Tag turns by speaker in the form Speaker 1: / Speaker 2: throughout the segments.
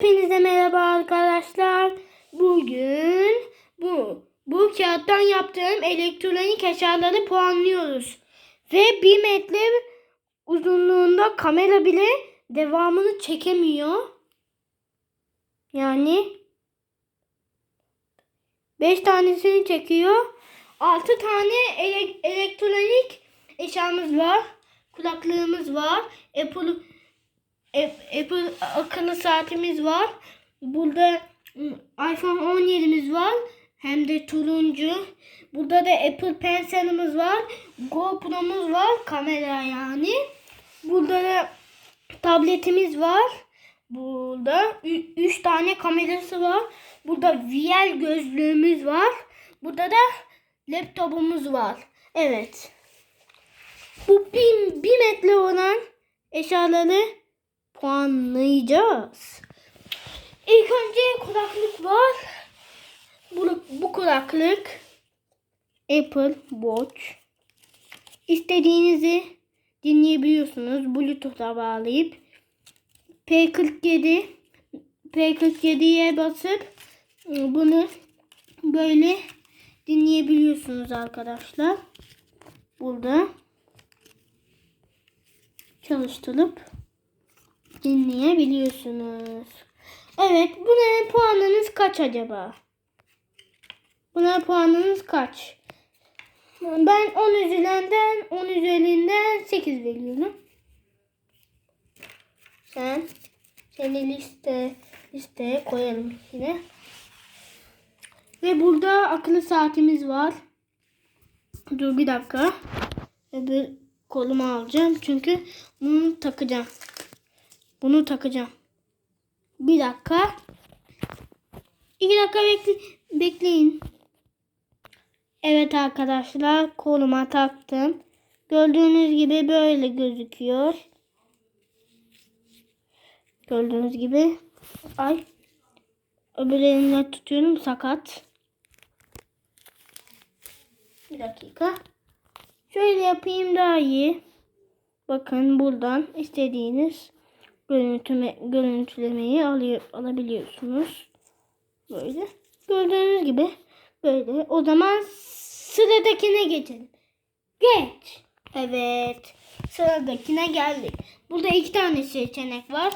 Speaker 1: Hepinize merhaba arkadaşlar. Bugün bu bu kağıttan yaptığım elektronik eşyaları puanlıyoruz. Ve bir metre uzunluğunda kamera bile devamını çekemiyor. Yani 5 tanesini çekiyor. 6 tane ele- elektronik eşyamız var. Kulaklığımız var. Apple App- Apple akıllı saatimiz var. Burada iPhone 17'miz var. Hem de turuncu. Burada da Apple Pencil'imiz var. GoPro'muz var. Kamera yani. Burada da tabletimiz var. Burada 3 tane kamerası var. Burada VR gözlüğümüz var. Burada da laptopumuz var. Evet. Bu bir, bir metre olan eşyaları puanlayacağız. İlk önce kulaklık var. Bu, bu kulaklık Apple Watch. İstediğinizi dinleyebiliyorsunuz. Bluetooth'a bağlayıp P47 P47'ye basıp ıı, bunu böyle dinleyebiliyorsunuz arkadaşlar. Burada çalıştırıp dinleyebiliyorsunuz. Evet buna puanınız kaç acaba? Buna puanınız kaç? Ben 10 üzerinden 10 üzerinden 8 veriyorum. Sen seni liste listeye koyalım yine. Ve burada akıllı saatimiz var. Dur bir dakika. Öbür kolumu alacağım çünkü bunu takacağım. Bunu takacağım. Bir dakika. İki dakika bekle bekleyin. Evet arkadaşlar koluma taktım. Gördüğünüz gibi böyle gözüküyor. Gördüğünüz gibi. Ay. Öbür elimle tutuyorum sakat. Bir dakika. Şöyle yapayım daha iyi. Bakın buradan istediğiniz görüntüme, görüntülemeyi alıyor, alabiliyorsunuz. Böyle. Gördüğünüz gibi böyle. O zaman sıradakine geçelim. Geç. Evet. Sıradakine geldik. Burada iki tane seçenek var.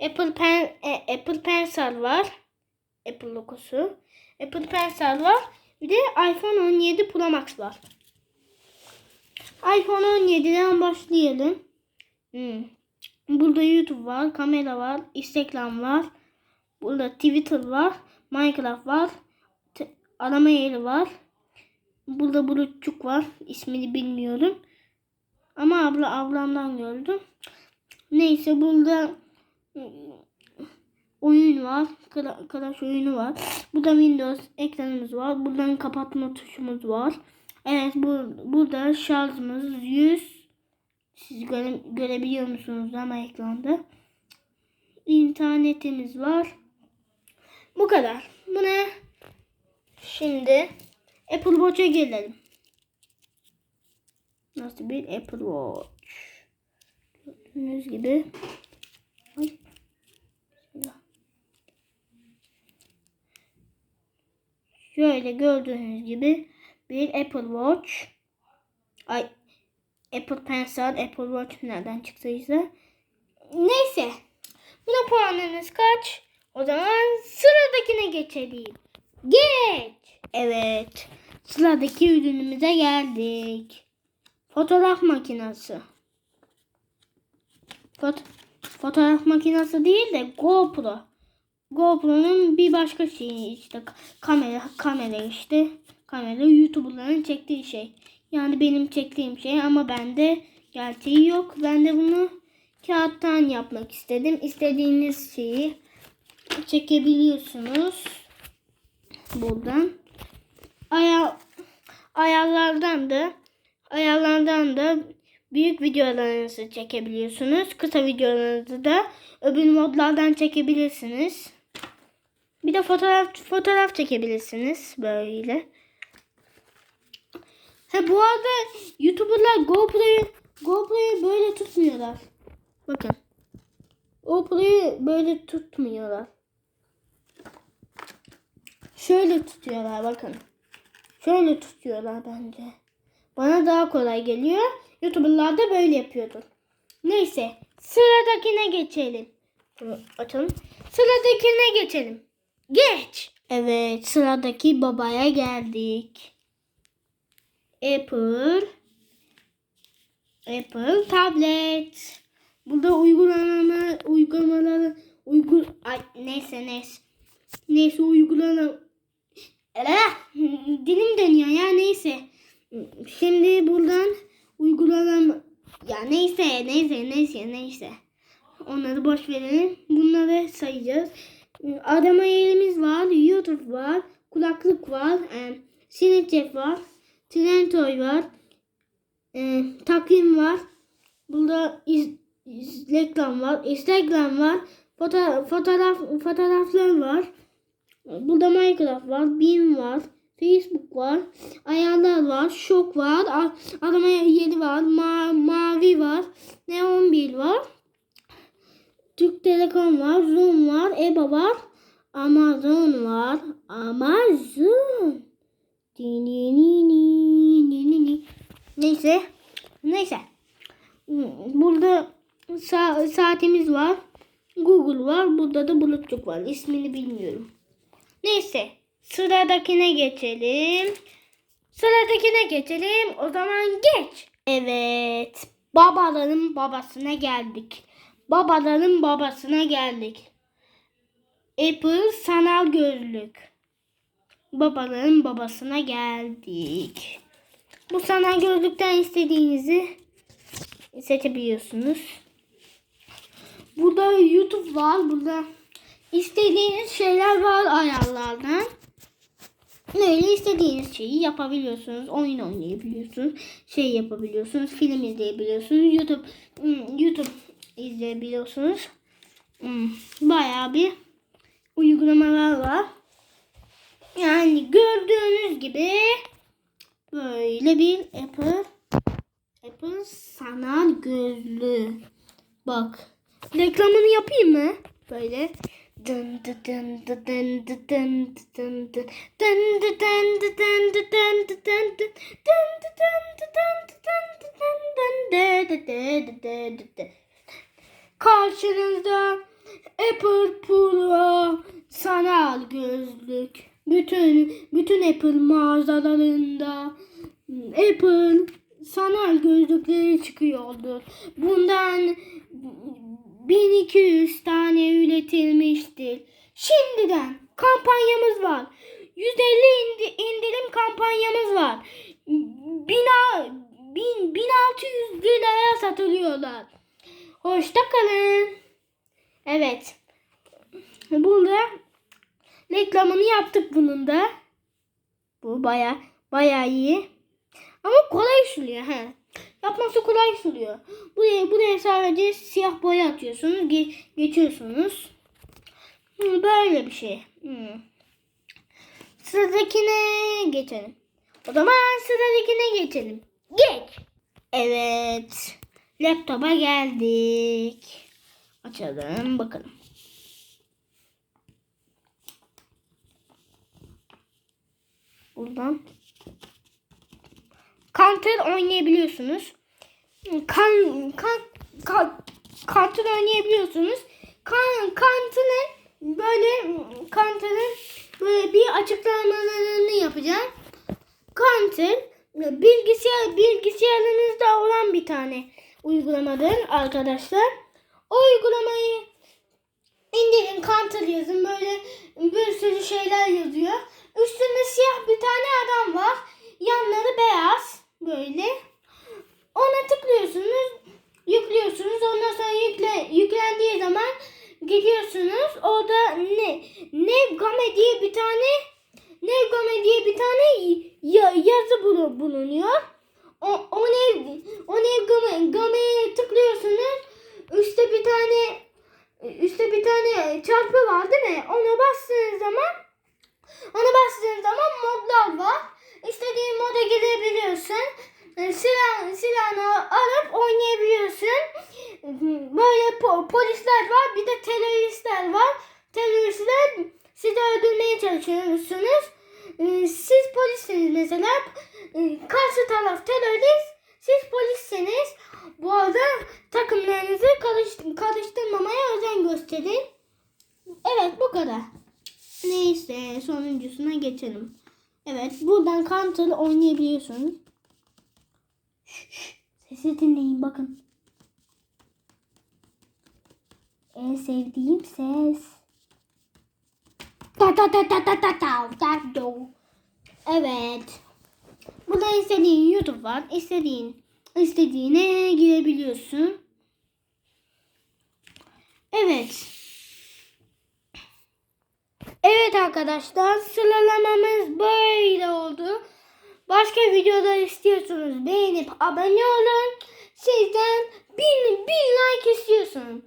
Speaker 1: Apple Pen e, Apple Pencil var. Apple logosu. Apple Pencil var. Bir de iPhone 17 Pro Max var. iPhone 17'den başlayalım. Hmm. Burada YouTube var, kamera var, Instagram var. Burada Twitter var, Minecraft var. Arama yeri var. Burada bulutçuk var. İsmini bilmiyorum. Ama abla ablamdan gördüm. Neyse burada ıı, oyun var. Clash oyunu var. Burada Windows ekranımız var. Buradan kapatma tuşumuz var. Evet bu, burada şarjımız 100 siz göre, görebiliyor musunuz ama ekranda. İnternetimiz var. Bu kadar. Buna şimdi Apple Watch'a gelelim. Nasıl bir Apple Watch? Gördüğünüz gibi. Şöyle gördüğünüz gibi bir Apple Watch. Ay Apple Pencil, Apple Watch nereden çıktıysa. Neyse. Buna puanınız kaç? O zaman sıradakine geçelim. Geç. Evet. Sıradaki ürünümüze geldik. Fotoğraf makinesi. Fot fotoğraf makinesi değil de GoPro. GoPro'nun bir başka şeyi işte kamera kamera işte kamera YouTuber'ların çektiği şey. Yani benim çektiğim şey ama bende gerçeği yok. Ben de bunu kağıttan yapmak istedim. İstediğiniz şeyi çekebiliyorsunuz. Buradan. Aya ayarlardan da ayarlardan da büyük videolarınızı çekebiliyorsunuz. Kısa videolarınızı da öbür modlardan çekebilirsiniz. Bir de fotoğraf fotoğraf çekebilirsiniz böyle. Ha bu arada YouTuber'lar GoPro'yu GoPro'yu böyle tutmuyorlar. Bakın. Parayı böyle tutmuyorlar. Şöyle tutuyorlar bakın. Şöyle tutuyorlar bence. Bana daha kolay geliyor. YouTuber'lar da böyle yapıyordur. Neyse sıradakine geçelim. Açalım. Sıradakine geçelim. Geç. Evet sıradaki babaya geldik. Apple. Apple tablet. Burada uygulama uygulamaları uygu ay neyse neyse. Neyse uygulama Eh, dilim dönüyor ya neyse. Şimdi buradan uygulama ya neyse neyse neyse neyse. Onları boş verelim. Bunları sayacağız. Arama yerimiz var. YouTube var. Kulaklık var. E, Snapchat var. Trentoy var. E, takvim var. Burada iz, reklam var. Instagram var. Foto, fotoğraf fotoğraflar var. Burada Minecraft var. Bim var. Facebook var. Ayarlar var. Şok var. Arama yeri var. Ma, mavi var. Neon 1 var. Türk Telekom var. Zoom var. EBA var. Amazon var. Amazon. Neyse. Neyse. Burada sa- saatimiz var. Google var. Burada da bulutluk var. İsmini bilmiyorum. Neyse. Sıradakine geçelim. Sıradakine geçelim. O zaman geç. Evet. Babaların babasına geldik. Babaların babasına geldik. Apple sanal gözlük. Babaların babasına geldik. Bu sanal gözlükten istediğinizi seçebiliyorsunuz. Burada YouTube var. Burada istediğiniz şeyler var ayarlardan. Öyle istediğiniz şeyi yapabiliyorsunuz. Oyun oynayabiliyorsunuz. Şey yapabiliyorsunuz. Film izleyebiliyorsunuz. YouTube hmm, YouTube izleyebiliyorsunuz. Hmm, Bayağı bir uygulamalar var. Yani gördüğünüz gibi böyle bir Apple Apple sanal gözlüğü. Bak. Reklamını yapayım mı? Böyle. Dın dı dın dı dın dı dın dı dın dı. Dın dı dın dı dın dı dın dı dın dı. Dın dı dın dı dın dı dın dı dın dın dı dı dı dı dı dı dı. Karşınızda Apple Pro sanal gözlük. Bütün bütün Apple mağazalarında Apple sanal gözlükleri çıkıyordu. Bundan 1200 tane üretilmiştir. Şimdiden kampanyamız var. 150 indi- indirim kampanyamız var. Bina, bin, 1600 liraya satılıyorlar. Hoşça kalın. Evet. Burada reklamını yaptık bunun da. Bu baya baya iyi. Ama kolay suluyor. He. Yapması kolay suluyor. Buraya, buraya sadece siyah boya atıyorsunuz. ge- geçiyorsunuz. Böyle bir şey. Hı. Sıradakine geçelim. O zaman sıradakine geçelim. Geç. Evet. Laptopa geldik. Açalım bakalım. Buradan Counter oynayabiliyorsunuz. Kan, kan, Counter oynayabiliyorsunuz. Kan, böyle Counter'ın böyle bir açıklamalarını yapacağım. Counter bilgisayar bilgisayarınızda olan bir tane uygulamadır arkadaşlar. O uygulamayı indirin Counter yazın böyle bir sürü şeyler yazıyor. Üstünde siyah bir tane adam var. Yanları beyaz böyle. Ona tıklıyorsunuz, yüklüyorsunuz. Ondan sonra yükle, yüklendiği zaman gidiyorsunuz. Orada ne Nevgame diye bir tane Nevgame diye bir tane ya- yazı bulu- bulunuyor. O, o nev o Nevgame Game'ye tıklıyorsunuz. Üstte bir tane üstte bir tane çarpı var değil mi? Ona bastığınız zaman ona bastığınız zaman modlar var. İstediğin moda girebiliyorsun. e, silah, silahını alıp oynayabiliyorsun. Böyle po- polisler var bir de teröristler var. Teröristler sizi öldürmeye çalışıyorsunuz. E, Siz polissiniz mesela. E, Karşı taraf terörist. Siz polissiniz. Bu arada takımlarınızı karış- karıştırmamaya özen gösterin. Evet bu kadar. Neyse sonuncusuna geçelim. Evet buradan counter oynayabiliyorsunuz. Sesi dinleyin bakın. En sevdiğim ses. Ta ta ta ta ta ta ta ta do. Evet. Burada istediğin YouTube var. İstediğin istediğine girebiliyorsun. Evet. Evet arkadaşlar sıralamamız böyle oldu. Başka videolar istiyorsanız beğenip abone olun. Sizden bin, bin like istiyorsun.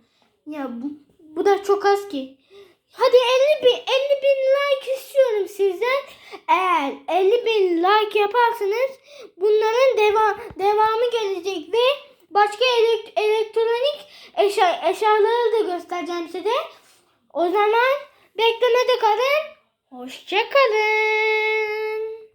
Speaker 1: Ya bu, bu da çok az ki. Hadi 50 bin, 50 bin like istiyorum sizden. Eğer 50 bin like yaparsanız bunların devam, devamı gelecek ve başka elek- elektronik eşya, eşyaları da göstereceğim size. O zaman beklemede kalın. Hoşçakalın.